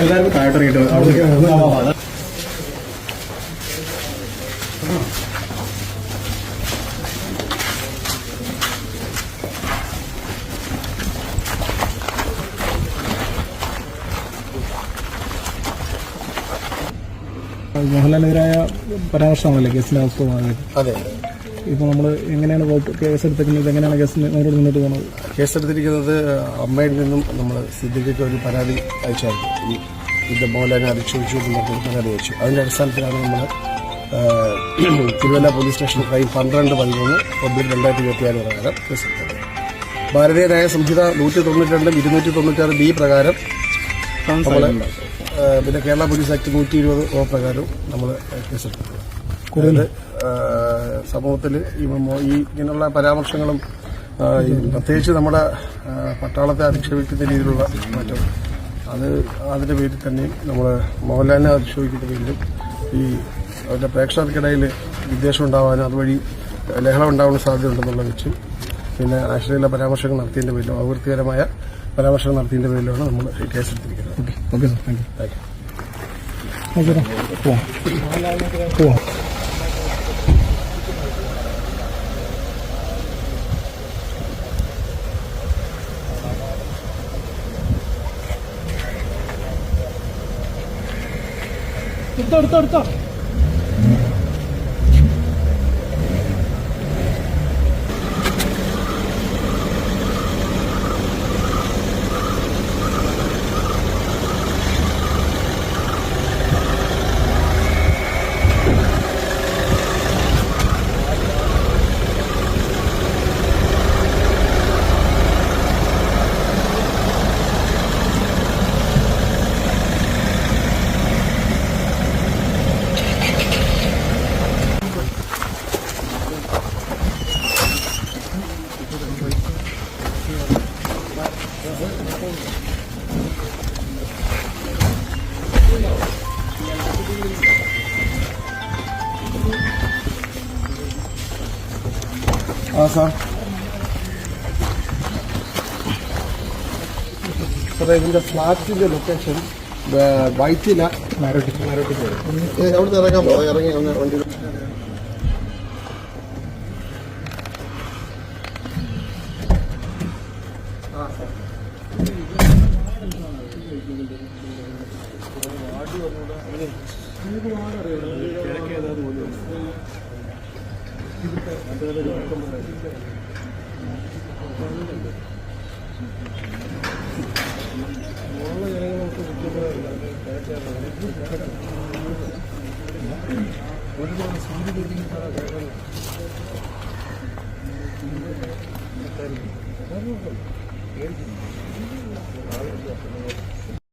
എല്ലാവരും താഴോട്ടിറങ്ങിയിട്ട് അവിടെ മോഹൻലാലിനെതിരായ പരാമർശമാണല്ലേ കേസിന്റെ അവസ്ഥ അതെ. ഇപ്പൊ നമ്മൾ എങ്ങനെയാണ് കേസ് എടുത്തിരിക്കുന്നത് എങ്ങനെയാണ് കേസിന് നേരിട്ട് മുന്നോട്ട് പോകുന്നത് കേസെടുത്തിരിക്കുന്നത് അമ്മയിൽ നിന്നും നമ്മൾ സിദ്ദിഖിക്ക് ഒരു പരാതി അയച്ചായിരുന്നു. ഈ ഇത് മോഹൻലാലിനെ അധിക്ഷേപിച്ചു എന്ന് പറഞ്ഞൊരു പരാതി അയച്ചു. അതിന്റെ അടിസ്ഥാനത്തിലാണ് നമ്മൾ തിരുവല്ല പോലീസ് സ്റ്റേഷൻ ക്രൈം പന്ത്രണ്ട് പതിമൂന്ന് ഒബ്ലിക് രണ്ടായിരത്തി ഇരുപത്തിയാറ് പ്രകാരം കേസെടുത്തത്. ഭാരതീയ ന്യായ സംഹിത നൂറ്റി തൊണ്ണൂറ്റി രണ്ടും ഇരുന്നൂറ്റി തൊണ്ണൂറ്റാറ് ബി പ്രകാരം നമ്മൾ പിന്നെ കേരള പോലീസ് ആക്ട് നൂറ്റി ഇരുപത് ഓ പ്രകാരവും നമ്മൾ കേസെടുത്തിട്ടുണ്ട്. സമൂഹത്തിൽ ഈ ഇങ്ങനെയുള്ള പരാമർശങ്ങളും പ്രത്യേകിച്ച് നമ്മുടെ പട്ടാളത്തെ അധിക്ഷേപിക്കുന്ന രീതിയിലുള്ള മാറ്റം അത് അതിന്റെ പേരിൽ തന്നെയും നമ്മൾ മോഹൻലാലിനെ അധിക്ഷേപിക്കുന്ന പേരിലും ഈ അവരുടെ പ്രേക്ഷകർക്കിടയിൽ വിദ്വേഷം ഉണ്ടാവാനും അതുവഴി ലഹളം ഉണ്ടാവാൻ സാധ്യതയുണ്ടെന്നുള്ള വെച്ചും പിന്നെ ആശ്രയിലെ പരാമർശങ്ങൾ നടത്തിയതിന്റെ പേരിലും അപകീർത്തികരമായ പരാമർശങ്ങൾ നടത്തിയതിന്റെ പേരിലാണ് നമ്മൾ കേസ് എടുത്തിരിക്കുന്നത്. Okay okay sir thank thank you you sir പോവാം പോവാം എടുത്തോ എടുത്തോ എടുത്തോ. ആ സാർ സാറേ ഇതിന്റെ ഫ്ലാറ്റിന്റെ ലൊക്കേഷൻ വൈറ്റില അവിടുന്ന് ഇറങ്ങാൻ പോകാം ഇറങ്ങി വണ്ടി വാടി പറഞ്ഞൂടാ കിഴക്കേതാ തോന്നുന്നു ഒരുപാട് സാങ്കേതിക കാര്യങ്ങൾ